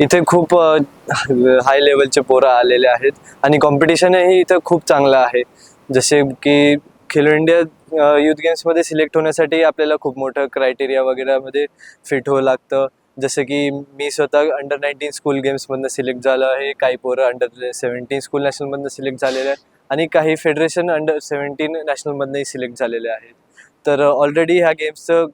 इथे खूप हाय लेवलचे पोरं आलेले आहेत आणि कॉम्पिटिशनही इथं खूप चांगलं आहे. जसे की खेलो इंडिया युथ गेम्समध्ये सिलेक्ट होण्यासाठी आपल्याला खूप मोठं क्रायटेरिया वगैरेमध्ये फिट होऊ लागतं. जसं की मी स्वतः अंडर नाईन्टीन स्कूल गेम्समधनं सिलेक्ट झालं आहे. काही पोरं अंडर सेवन्टीन स्कूल नॅशनलमधनं सिलेक्ट झालेले आहे आणि काही फेडरेशन अंडर सेवन्टीन नॅशनलमधनंही सिलेक्ट झालेले आहेत. तर ऑलरेडी ह्या गेम्सचं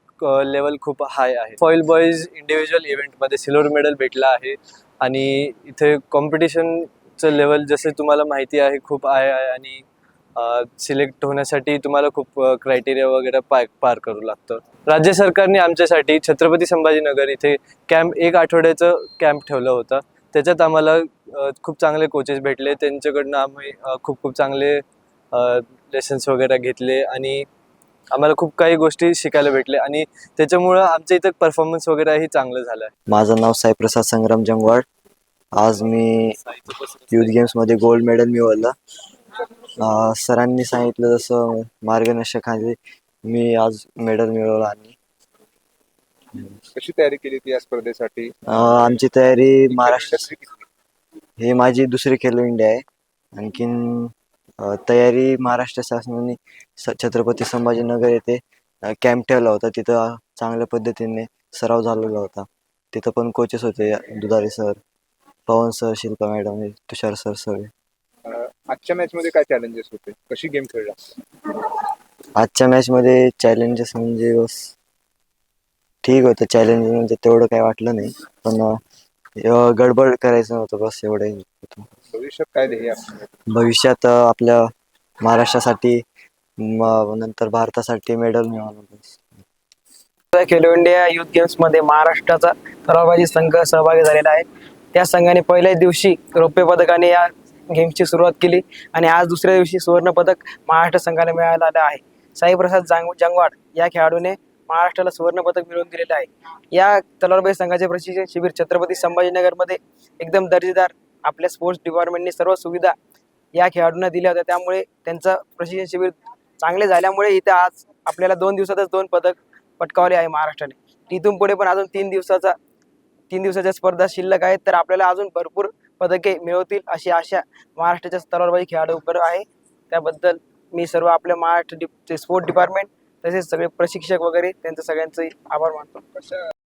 लेवल खूप हाय आहे. फॉईल बॉईज इंडिव्हिज्युअल इव्हेंटमध्ये सिल्वर मेडल भेटला आहे. आणि इथे कॉम्पिटिशनचं लेवल जसे तुम्हाला माहिती आहे खूप आहे आहे आणि सिलेक्ट होण्यासाठी तुम्हाला खूप क्रायटेरिया वगैरे पाय पार करू लागतं. राज्य सरकारने आमच्यासाठी छत्रपती संभाजीनगर इथे कॅम्प एक आठवड्याचं कॅम्प ठेवलं होतं. त्याच्यात आम्हाला खूप चांगले कोचेस भेटले. त्यांच्याकडनं आम्ही खूप खूप चांगले लेसन्स वगैरे घेतले. आणि आम्हाला खूप काही गोष्टी शिकायला भेटले आणि त्याच्यामुळं आमच्या इथं परफॉर्मन्स वगैरेही चांगलं झालं आहे. माझं नाव साईप्रसाद संग्राम जंगवाड. आज मी युथ गेम्समध्ये गोल्ड मेडल मिळवलं. अं, सरांनी सांगितलं जसं मार्गदर्शकाने मी आज मेडल मिळवलं आणि कशी तयारी केली होती या स्पर्धेसाठी? अं, आमची तयारी महाराष्ट्र ही माझी दुसरी खेलो इंडिया आहे. आणखीन तयारी महाराष्ट्र शासनाने स- छत्रपती संभाजीनगर येथे कॅम्प ठेवला होता. तिथं चांगल्या पद्धतीने सराव झालेला होता. तिथं पण कोचेस होते. Dudhare sir Pawan sir Shilpa madam Tushar sir सगळे. आजच्या मॅच मध्ये काय चॅलेंजेस होते? कशी गेम खेळला? आजच्या मॅचमध्ये चॅलेंजेस म्हणजे बस ठीक होतं. चॅलेंज म्हणजे तेवढं काही वाटलं नाही. पण गडबड करायचं नव्हतं बस एवढं. होतं भविष्यात काय ध्येय आहे? भविष्यात अं, आपल्या महाराष्ट्रासाठी म- नंतर भारतासाठी मेडल मिळवणं बस खेलो इंडिया युथ गेम्समध्ये महाराष्ट्राचा तलवारबाजी संघ सहभागी झालेला आहे. त्या संघाने पहिल्याच दिवशी रौप्य पदकाने या गेम्सची सुरुवात केली आणि आज दुसऱ्या दिवशी सुवर्ण पदक महाराष्ट्र संघाला मिळालेलं आहे. साईप्रसाद जांग जंगवाड या खेळाडूने महाराष्ट्राला सुवर्ण पदक मिळवून दिलेलं आहे. या तलवारबाजी संघाचे प्रशिक्षण शिबिर छत्रपती संभाजीनगरमध्ये एकदम दर्जेदार आपल्या स्पोर्ट्स डिपार्टमेंटने सर्व सुविधा या खेळाडूंना दिल्या होत्या. त्यामुळे त्यांचं प्रशिक्षण शिबिर चांगले झाल्यामुळे इथे आज आपल्याला दोन दिवसातच दोन पदक पटकावले आहे महाराष्ट्राने. तिथून पुढे पण अजून तीन दिवसाचा तीन दिवसाच्या स्पर्धा शिल्लक आहेत. तर आपल्याला अजून भरपूर पदके मिळवतील अशी आशा महाराष्ट्राच्या तलवारबाजी खेळाडूवर आहे. त्याबद्दल मी सर्व आपल्या महाराष्ट्र डि स्पोर्ट डिपार्टमेंट तसेच सगळे प्रशिक्षक वगैरे त्यांचं सगळ्यांचे आभार मानतो.